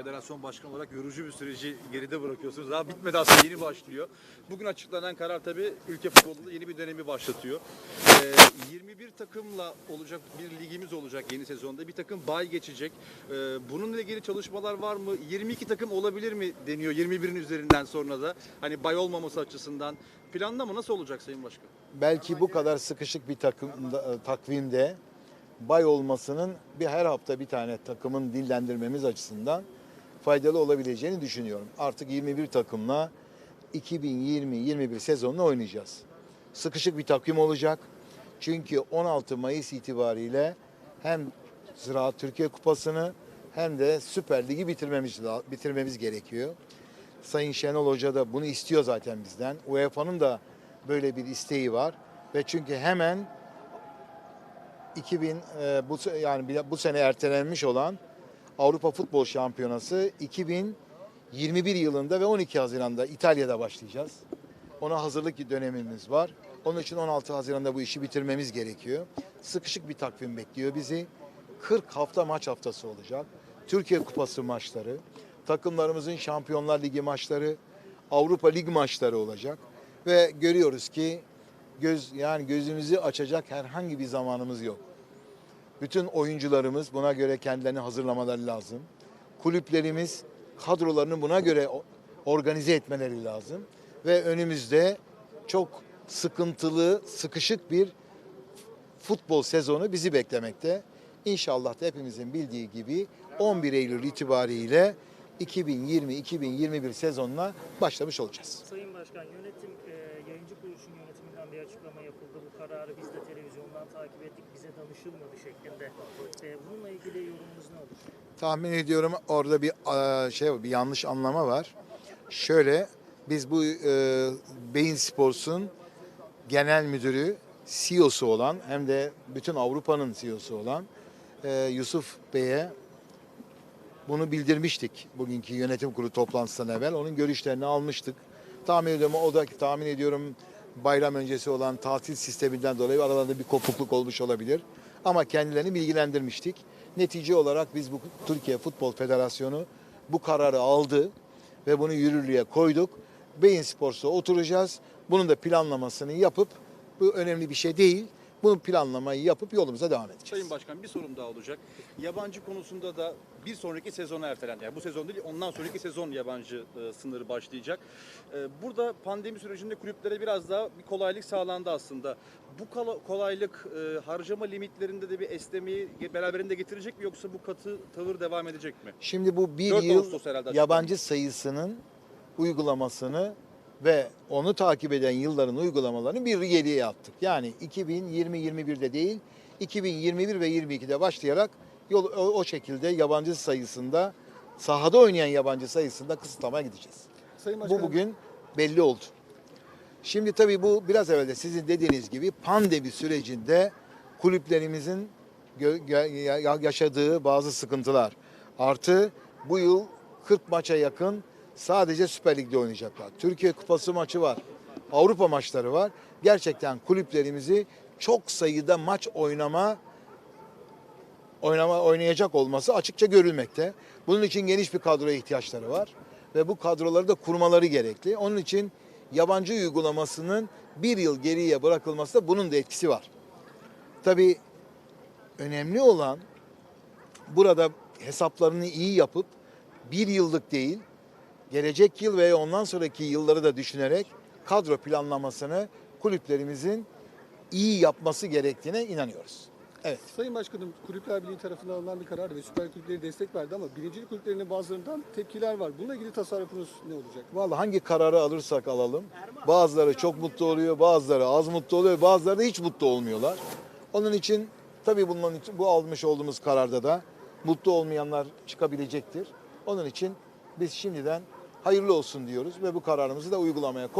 Federasyon başkanı olarak yorucu bir süreci geride bırakıyorsunuz. Daha bitmedi aslında yeni başlıyor. Bugün açıklanan karar tabii ülke futbolunda yeni bir dönemi başlatıyor. Ee, 21 takımla olacak bir ligimiz olacak yeni sezonda. Bir takım bay geçecek. Ee, bununla ilgili çalışmalar var mı? 22 takım olabilir mi deniyor 21'in üzerinden sonra da. Hani bay olmaması açısından. Planlama nasıl olacak Sayın Başkan? belki bu kadar sıkışık bir takım takvimde bay olmasının bir her hafta bir tane takımın dillendirmemiz açısından faydalı olabileceğini düşünüyorum. Artık 21 takımla 2020-21 sezonunu oynayacağız. Sıkışık bir takvim olacak. Çünkü 16 Mayıs itibariyle hem Ziraat Türkiye Kupası'nı hem de Süper Lig'i bitirmemiz bitirmemiz gerekiyor. Sayın Şenol Hoca da bunu istiyor zaten bizden. UEFA'nın da böyle bir isteği var ve çünkü hemen 2000 e, bu yani bu sene ertelenmiş olan Avrupa Futbol Şampiyonası 2021 yılında ve 12 Haziran'da İtalya'da başlayacağız. Ona hazırlık dönemimiz var. Onun için 16 Haziran'da bu işi bitirmemiz gerekiyor. Sıkışık bir takvim bekliyor bizi. 40 hafta maç haftası olacak. Türkiye Kupası maçları, takımlarımızın Şampiyonlar Ligi maçları, Avrupa Lig maçları olacak ve görüyoruz ki göz yani gözümüzü açacak herhangi bir zamanımız yok. Bütün oyuncularımız buna göre kendilerini hazırlamaları lazım. Kulüplerimiz kadrolarını buna göre organize etmeleri lazım. Ve önümüzde çok sıkıntılı, sıkışık bir futbol sezonu bizi beklemekte. İnşallah da hepimizin bildiği gibi 11 Eylül itibariyle 2020-2021 sezonuna başlamış olacağız. Sayın Başkan, yönetim e, yönetiminden bir açıklama yapıldı. Bu kararı biz de televizyondan takip ettik, bize danışılmadı şeklinde. E, bununla ilgili yorumunuz ne olur? Tahmin ediyorum orada bir eee, şey bir yanlış anlama var. Şöyle biz bu eee Beyin Sports'un genel müdürü, CEO'su olan hem de bütün Avrupa'nın CEO'su olan eee, Yusuf Bey'e bunu bildirmiştik bugünkü yönetim kurulu toplantısından evvel. Onun görüşlerini almıştık. Tahmin ediyorum o da tahmin ediyorum bayram öncesi olan tatil sisteminden dolayı aralarında bir kopukluk olmuş olabilir. Ama kendilerini bilgilendirmiştik. Netice olarak biz bu Türkiye Futbol Federasyonu bu kararı aldı ve bunu yürürlüğe koyduk. Beyin Sports'a oturacağız. Bunun da planlamasını yapıp bu önemli bir şey değil. Bunun planlamayı yapıp yolumuza devam edeceğiz. Sayın Başkan bir sorum daha olacak. Yabancı konusunda da bir sonraki sezona ertelendi. Yani bu sezon değil ondan sonraki sezon yabancı e, sınırı başlayacak. E, burada pandemi sürecinde kulüplere biraz daha bir kolaylık sağlandı aslında. Bu kolaylık e, harcama limitlerinde de bir esnemeyi beraberinde getirecek mi yoksa bu katı tavır devam edecek mi? Şimdi bu bir 4 yıl yabancı sayısının uygulamasını ve onu takip eden yılların uygulamalarını bir geriye attık. Yani 2020-21'de değil, 2021 ve 22'de başlayarak yol o, o şekilde yabancı sayısında sahada oynayan yabancı sayısında kısıtlamaya gideceğiz. Sayın Bu bugün belli oldu. Şimdi tabii bu biraz evvel de sizin dediğiniz gibi pandemi sürecinde kulüplerimizin yaşadığı bazı sıkıntılar. Artı bu yıl 40 maça yakın sadece Süper Lig'de oynayacaklar. Türkiye Kupası maçı var. Avrupa maçları var. Gerçekten kulüplerimizi çok sayıda maç oynama oynama oynayacak olması açıkça görülmekte. Bunun için geniş bir kadroya ihtiyaçları var ve bu kadroları da kurmaları gerekli. Onun için yabancı uygulamasının bir yıl geriye bırakılması da bunun da etkisi var. Tabii önemli olan burada hesaplarını iyi yapıp bir yıllık değil, gelecek yıl ve ondan sonraki yılları da düşünerek kadro planlamasını kulüplerimizin iyi yapması gerektiğine inanıyoruz. Evet. Sayın Başkanım Kulüpler Birliği tarafından alınan bir karar ve Süper Kulüpleri destek verdi ama birincilik kulüplerinin bazılarından tepkiler var. Bununla ilgili tasarrufunuz ne olacak? Vallahi hangi kararı alırsak alalım. Bazıları çok mutlu oluyor, bazıları az mutlu oluyor, bazıları da hiç mutlu olmuyorlar. Onun için tabii bunun için bu almış olduğumuz kararda da mutlu olmayanlar çıkabilecektir. Onun için biz şimdiden hayırlı olsun diyoruz ve bu kararımızı da uygulamaya koy.